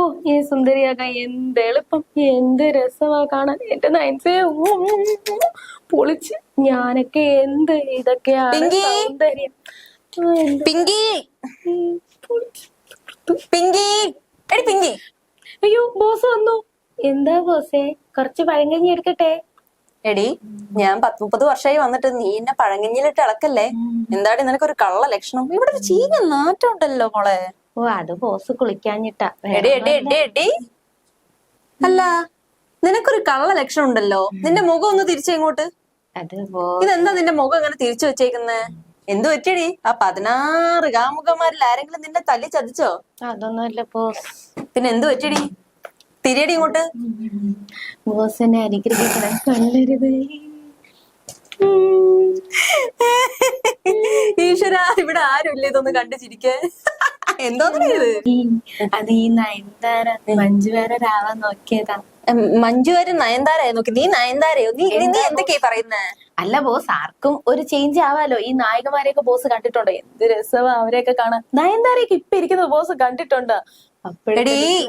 ഓ ഈ സുന്ദരിയാക്കാൻ എന്ത് എളുപ്പം എന്ത് രസമാ കാണാൻ. എന്റെ നയൻസേ പൊളിച്ച് ഞാനൊക്കെ എന്ത് ഇതൊക്കെയാണ്. സൗന്ദര്യം. പിങ്കി. പിങ്കി. എടി പിങ്കി. അയ്യോ ബോസ് വന്നു. എന്താ ബോസേ? കുറച്ച് പഴങ്കഞ്ഞി എടുക്കട്ടെ? എടി ഞാൻ പത്ത് മുപ്പത് വർഷമായി വന്നിട്ട് നീ എന്നെ പഴങ്കഞ്ഞിലിട്ട് ഇളക്കല്ലേ? എന്താടി നിനക്കൊരു കള്ള ലക്ഷണം? ഇവിടെ ഒരു ചീഞ്ഞ നാറ്റം ഉണ്ടല്ലോ മോളെ. ഓ അത് ബോസ് കുളിക്കാഞ്ഞിട്ടാ. എടി എടി എടി എടി. അല്ല നിനക്കൊരു കള്ള ലക്ഷണം ഉണ്ടല്ലോ നിന്റെ മുഖം ഒന്ന് തിരിച്ചിങ്ങോട്ട്? അത് ഇതെന്താ നിന്റെ മുഖം ഇങ്ങനെ തിരിച്ചു വെച്ചേക്കുന്നേ? എന്തു പറ്റിയടി? ആ പതിനാറ് കാമുകന്മാരിൽ ആരെങ്കിലും നിന്നെ തല്ലി ചതിച്ചോ? അതൊന്നുമല്ല ബോസ് പിന്നെ എന്തു പറ്റിയടി? തിരിയടി ഇങ്ങോട്ട്. ബോസിനെ അനുഗ്രഹിക്കണം കള്ളരുത്. ഈശ്വര ഇവിടെ ആരുമില്ല ഇതൊന്ന് കണ്ടു ചിരിക്കാൻ എന്തോന്നാ ഇത് അത് ഈ നയൻതാര മഞ്ജുവാരാവാൻ നോക്കിയതാ. ഉം, വരെ നയൻതാരയെ നോക്കി. നീ നയൻതാരയോ? നീ നീ- നീ എന്തൊക്കെയാ പറയുന്നേ? അല്ല ബോസ് ആർക്കും ഒരു ചേഞ്ച് ആവാലോ. ഈ നായകമാരെയൊക്കെ ബോസ് കണ്ടിട്ടുണ്ടോ? എന്ത് രസമാ അവരെയൊക്കെ കാണാൻ. നയൻതാരയൊക്കെ ഇപ്പൊ ഇരിക്കുന്ന ബോസ് കണ്ടിട്ടുണ്ട്. അപ്പോഴേ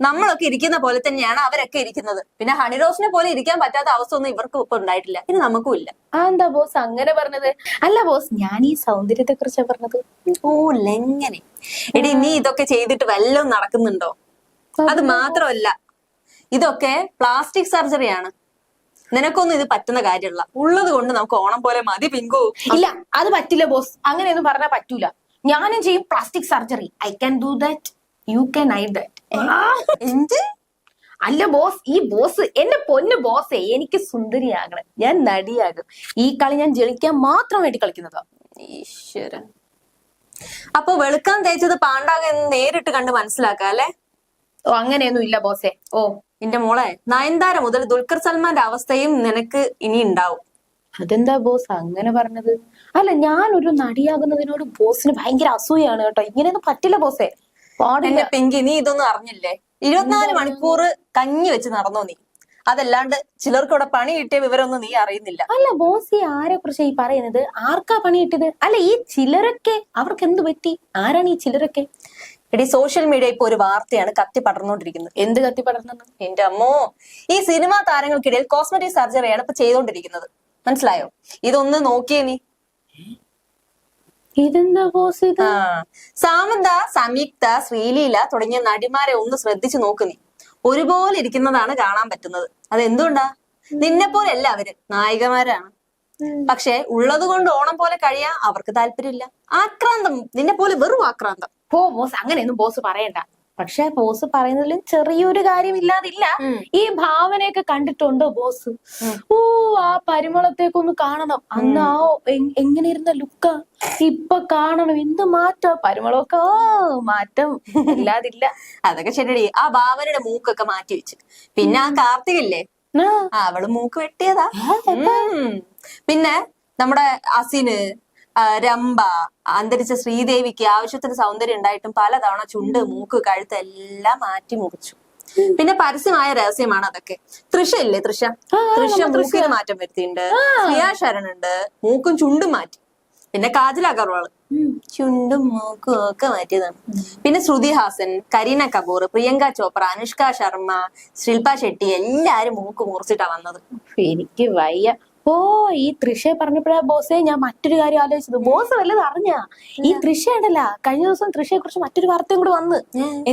നമ്മളൊക്കെ ഇരിക്കുന്ന പോലെ തന്നെയാണ് അവരൊക്കെ ഇരിക്കുന്നത്. പിന്നെ ഹണിറോസിനെ പോലെ ഇരിക്കാൻ പറ്റാത്ത അവസ്ഥ ഒന്നും ഇവർക്കും ഇപ്പൊ ഉണ്ടായിട്ടില്ല. ഇനി നമുക്കും ഇല്ല. ആ എന്താ ബോസ് അങ്ങനെ പറഞ്ഞത്? അല്ല ബോസ് ഞാൻ ഈ സൗന്ദര്യത്തെ കുറിച്ചാ പറഞ്ഞത്? ഓ എങ്ങനെ എടി നീ ഇതൊക്കെ ചെയ്തിട്ട് വല്ലതും നടക്കുന്നുണ്ടോ? അത് മാത്രമല്ല ഇതൊക്കെ പ്ലാസ്റ്റിക് സർജറിയാണ് നിനക്കൊന്നും ഇത് പറ്റുന്ന കാര്യമല്ല. ഉള്ളത് കൊണ്ട് നമുക്ക് ഓണം പോലെ മതി പിങ്കു. ഇല്ല അത് പറ്റില്ല ബോസ്. അങ്ങനെയൊന്നും പറഞ്ഞാൽ പറ്റൂല. ഞാനും ചെയ്യും plastic surgery I can do that you can I that എന്ത്? അല്ല ബോസ് ഈ ബോസ് എന്റെ പൊന്ന് ബോസ് എനിക്ക് സുന്ദരിയാകണം. ഞാൻ നടിയാകും. ഈ കളി ഞാൻ ജയിക്കാൻ മാത്രം വേണ്ടി കളിക്കുന്നതാ. ഈശ്വരൻ. അപ്പൊ വെളുക്കാൻ തേച്ചത് പാണ്ടാകെന്ന് നേരിട്ട് കണ്ട് മനസ്സിലാക്കാം അല്ലെ? ഓ അങ്ങനെയൊന്നും ഇല്ല ബോസേ. ഓ. എന്റെ മോളെ നയൻതാര മുതൽ ദുൽഖർ സൽമാന്റെ അവസ്ഥയും നിനക്ക് ഇനി ഉണ്ടാവും. അതെന്താ ബോസ് അങ്ങനെ പറഞ്ഞത്? അല്ല ഞാൻ ഒരു നടിയാകുന്നതിനോട് ബോസിന് ഭയങ്കര അസൂയാണ് കേട്ടോ. ഇങ്ങനെയൊന്നും പറ്റില്ല ബോസേ. എന്റെ പിങ്കി നീ ഇതൊന്നും അറിഞ്ഞില്ലേ? ഇരുപത്തിനാല് മണിക്കൂർ കഞ്ഞി വെച്ച് നടന്നോ നീ? അതല്ലാണ്ട് ചിലർക്ക് ഇവിടെ പണി കിട്ടിയ വിവരമൊന്നും നീ അറിയുന്നില്ല. അല്ല ബോസ് ഈ ആരെ കുറിച്ച് ഈ പറയുന്നത്? ആർക്കാ പണി കിട്ടിയത്? അല്ല ഈ ചിലരൊക്കെ അവർക്ക് എന്ത് പറ്റി? ആരാണ് ഈ ചിലരൊക്കെ? എടി സോഷ്യൽ മീഡിയ ഇപ്പൊ ഒരു വാർത്തയാണ് കത്തി പടർന്നുകൊണ്ടിരിക്കുന്നത്. എന്ത് കത്തി പടർന്നത്? എന്റെ അമ്മോ ഈ സിനിമാ താരങ്ങൾക്കിടയിൽ കോസ്മെറ്റിക് സർജറിയാണ് ഇപ്പൊ ചെയ്തുകൊണ്ടിരിക്കുന്നത്. മനസ്സിലായോ? ഇതൊന്ന് നോക്കിയേ നീ. ഇതെന്താ ബോസ് ഇത്? ആ സാമന്ത സംയുക്ത ശ്രീലീല തുടങ്ങിയ നടിമാരെ ഒന്ന് ശ്രദ്ധിച്ചു നോക്കുന്നേ നീ. ഒരുപോലെ ഇരിക്കുന്നതാണ് കാണാൻ പറ്റുന്നത്. അത് എന്തുകൊണ്ടാ നിന്നെ പോലെ അല്ല അവർ നായികമാരാണ് പക്ഷെ ഉള്ളത് കൊണ്ട് ഓണം പോലെ കഴിയാൻ അവർക്ക് താല്പര്യമില്ല. ആക്രാന്തം നിന്നെ പോലെ വെറും ആക്രാന്തം. പോ ബോസ് അങ്ങനെയൊന്നും ബോസ് പറയണ്ട. പക്ഷെ ബോസ് പറയുന്നതിൽ ചെറിയൊരു കാര്യം ഇല്ലാതില്ല ഈ ഭാവനയൊക്കെ കണ്ടിട്ടുണ്ടോ ബോസ്? ഓ ആ പരിമളത്തേക്ക് ഒന്ന് കാണണം. അന്ന് ആ എങ്ങനെ ഇരുന്ന ലുക്ക? ഇപ്പൊ കാണണം. എന്ത് മാറ്റം? പരിമളമൊക്കെ ഓ മാറ്റം. ഇല്ലാതില്ല. അതൊക്കെ ശരിയടി. ആ ഭാവനയുടെ മൂക്കൊക്കെ മാറ്റി വെച്ച്. പിന്നെ ആ കാർത്തികല്ലേ അവൾ മൂക്ക് വെട്ടിയതാ. പിന്നെ നമ്മുടെ അസിന് രംഭ അന്തരിച്ച ശ്രീദേവിക്ക് ആവശ്യത്തിന് സൗന്ദര്യം ഉണ്ടായിട്ടും പലതവണ ചുണ്ട് മൂക്ക് കഴുത്ത് എല്ലാം മാറ്റി മുറിച്ചു. പിന്നെ പരസ്യമായ രഹസ്യമാണ് അതൊക്കെ. തൃശ ഇല്ലേ തൃശ തൃശ മൂക്കിന് മാറ്റം വരുത്തിയിട്ടുണ്ട്. ശരൺ ഉണ്ട് മൂക്കും ചുണ്ടും മാറ്റി. പിന്നെ കാജൽ അഗർവാൾ ചുണ്ടും മൂക്കും ഒക്കെ മാറ്റിയതാണ്. പിന്നെ ശ്രുതി ഹാസൻ കരീന കപൂർ പ്രിയങ്ക ചോപ്ര അനുഷ്ക ശർമ്മ ശില്പ ഷെട്ടി എല്ലാരും മൂക്ക് മുറിച്ചിട്ടാ വന്നത്. എനിക്ക് വയ്യ. ഓ ഈ തൃഷയെ പറഞ്ഞപ്പോഴാ ബോസേ ഞാൻ മറ്റൊരു കാര്യം ആലോചിച്ചത്. ബോസ് വല്ലത് അറിഞ്ഞ? ഈ തൃഷയാണല്ല ഉണ്ടല്ല കഴിഞ്ഞ ദിവസം തൃഷയെ കുറിച്ച് മറ്റൊരു വാർത്തയും കൂടെ വന്ന്.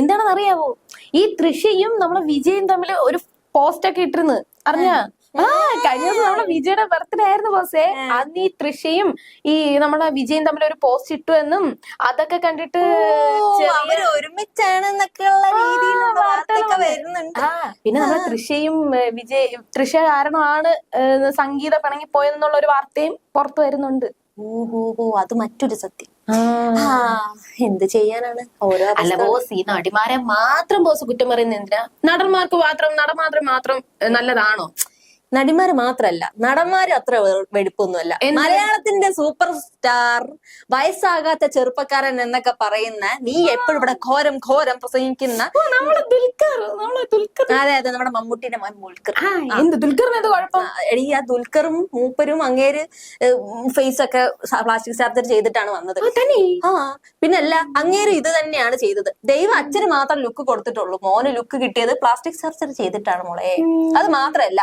എന്താണെന്ന് അറിയാവോ ഈ തൃഷയും നമ്മളെ വിജയും തമ്മിൽ ഒരു പോസ്റ്റ് ഒക്കെ ഇട്ടിരുന്നു. അറിഞ്ഞ? ആ കഴിഞ്ഞ ദിവസം നമ്മളെ വിജയുടെ ബർത്ത്ഡേ ആയിരുന്നു ബോസേ. അന്ന് ഈ തൃശയും ഈ നമ്മളെ വിജയും തമ്മിൽ ഒരു പോസ്റ്റ് ഇട്ടു എന്നും അതൊക്കെ കണ്ടിട്ട് അവർ ഒരുമിച്ചാണെന്നൊക്കെയുള്ള വരുന്നുണ്ട്. പിന്നെ നമ്മളെ തൃശയും ഏഹ്, വിജയ് തൃശ കാരണമാണ് സംഗീത പിണങ്ങി പോയെന്നുള്ള ഒരു വാർത്തയും പുറത്തു വരുന്നുണ്ട്. ഓഹോ അത് മറ്റൊരു സത്യം. എന്ത് ചെയ്യാനാണ്? ഓരോ അല്ല. ബോസ് ഈ നടിമാരെ മാത്രം ബോസ് കുറ്റം പറയുന്നത് എന്തിനാ? നടന്മാർക്ക് മാത്രം നട മാത്രം മാത്രം നല്ലതാണോ? നടിമാര് മാത്രല്ല നടന്മാര് അത്ര വെടിപ്പൊന്നുമല്ല. മലയാളത്തിന്റെ സൂപ്പർ സ്റ്റാർ വയസ്സാകാത്ത ചെറുപ്പക്കാരൻ എന്നൊക്കെ പറയുന്ന നീ എപ്പോഴും ഇവിടെ ഘോരം ഘോരം പ്രസംഗിക്കുന്ന അതെ അതെ നമ്മുടെ മമ്മൂട്ടിന്റെ മോൻ ദുൽഖർ. എന്ത്? ദുൽഖറിന് എന്ത് കുഴപ്പം? എടീ ആ ദുൽഖറും മൂപ്പരും അങ്ങേര് ഫേസ് ഒക്കെ പ്ലാസ്റ്റിക് സർജറി ചെയ്തിട്ടാണ് വന്നത്. ആ, ആ പിന്നല്ല അങ്ങേര് ഇത് തന്നെയാണ് ചെയ്തത്. ദൈവം അച്ഛന് മാത്രം ലുക്ക് കൊടുത്തിട്ടുള്ളൂ. മോന് ലുക്ക് കിട്ടിയത് പ്ലാസ്റ്റിക് സർജറി ചെയ്തിട്ടാണ് മോളെ. അത് മാത്രല്ല.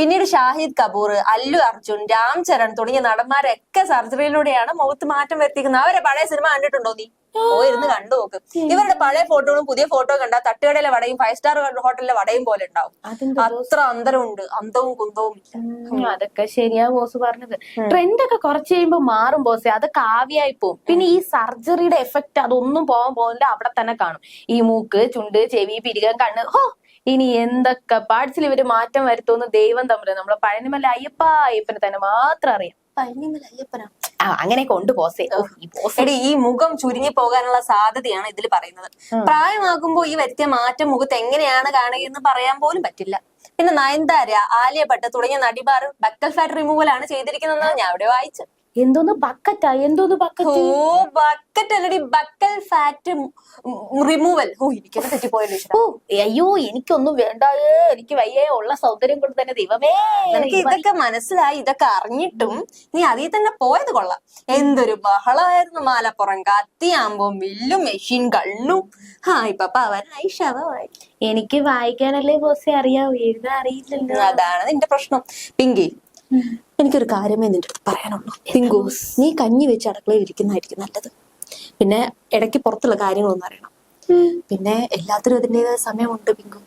പിന്നീട് ഷാഹിദ് കപൂർ അല്ലു അർജുൻ രാം ചരൺ തുടങ്ങിയ നടന്മാരൊക്കെ സർജറിയിലൂടെയാണ് മുഖത്ത് മാറ്റം വരുത്തിക്കുന്നത് അവരെ പഴയ സിനിമ കണ്ടിട്ടുണ്ടോ നീ? പോയിരുന്ന് കണ്ടു നോക്ക്. ഇവരുടെ പഴയ ഫോട്ടോകളും പുതിയ ഫോട്ടോ കണ്ടാൽ തട്ടുകടയിലെ വടയും ഫൈവ് സ്റ്റാർ ഹോട്ടലിലെ വടയും പോലെ ഉണ്ടാവും. അത്ര അന്തരമുണ്ട്. അന്തവും കുന്തവും അതൊക്കെ ശരിയാ ബോസ് പറഞ്ഞത്. ട്രെൻഡ് ഒക്കെ കുറച്ച് കഴിയുമ്പോ മാറും ബോസ്. അതൊക്കെ ആവിയായി പോവും. പിന്നെ ഈ സർജറിയുടെ എഫക്ട് അതൊന്നും പോവാൻ പോകുന്നില്ല. അവിടെ തന്നെ കാണും. ഈ മൂക്ക് ചുണ്ട് ചെവി പിരികം കണ്ണ്. ഹോ ഇനി എന്തൊക്കെ പാർട്സിൽ ഇവർ മാറ്റം വരുത്തുമെന്ന് ദൈവം തമ്മിൽ നമ്മളെ പഴനിമല അയ്യപ്പ അയ്യപ്പന് തന്നെ മാത്രം അറിയാം. പഴനിമല അയ്യപ്പനാ? ആ ബോസെ ഈ ബോസ് എടി ഈ മുഖം ചുരുങ്ങി പോകാനുള്ള സാധ്യതയാണ് ഇതിൽ പറയുന്നത്. പ്രായമാകുമ്പോൾ ഈ വരുത്തിയ മാറ്റം മുഖത്ത് എങ്ങനെയാണ് കാണുക എന്ന് പറയാൻ പോലും പറ്റില്ല. പിന്നെ നയൻതാര ആലിയ ഭട്ട് തുടങ്ങിയ നടിമാർ ബക്കൽ ഫാറ്റ് റിമൂവൽ ആണ് ചെയ്തിരിക്കുന്നതെന്നാണ് ഞാൻ അവിടെ വായിച്ചു എന്തോന്ന് ബക്കറ്റാ എന്തോന്ന് ഓ ബക്കറ്റ് ബക്കറ്റ് അല്ലടി ബക്കൽ ഫാറ്റ് റിമൂവൽ ഓ എനിക്കൊക്കെ തെറ്റിപ്പോയല്ലോ ഓ അയ്യോ എനിക്കൊന്നും വേണ്ടായേ. എനിക്ക് വയ്യേ ഉള്ള സൗന്ദര്യം കൊണ്ട് തന്നെ ദൈവമേ. നിനക്ക് ഇതൊക്കെ മനസ്സിലായി ഇതൊക്കെ അറിഞ്ഞിട്ടും നീ അതിൽ തന്നെ പോയത് കൊള്ളാം. എന്തൊരു ബഹളമായിരുന്നു മാലപ്പുറം. കത്തിയാകുമ്പോ വില്ലും മെഷീൻ കണ്ണും. ആ ഇപ്പൊ പവനായി ശവമായി. എനിക്ക് വായിക്കാനല്ലേ ബോസെ അറിയാവൂ. എഴുതാൻ അറിയില്ലല്ലോ. അതാണ് നിന്റെ പ്രശ്നം. പിങ്കി എനിക്കൊരു കാര്യമേ നിന്റെ അടുത്ത് പറയാനുള്ളൂ പിങ്കു നീ കഞ്ഞി വെച്ച് അടുക്കളയിൽ ഇരിക്കുന്നതായിരിക്കും നല്ലത്. പിന്നെ ഇടയ്ക്ക് പുറത്തുള്ള കാര്യങ്ങളൊന്നും അറിയണം. പിന്നെ എല്ലാത്തിനും അതിന്റെതായ സമയമുണ്ട് പിങ്കു.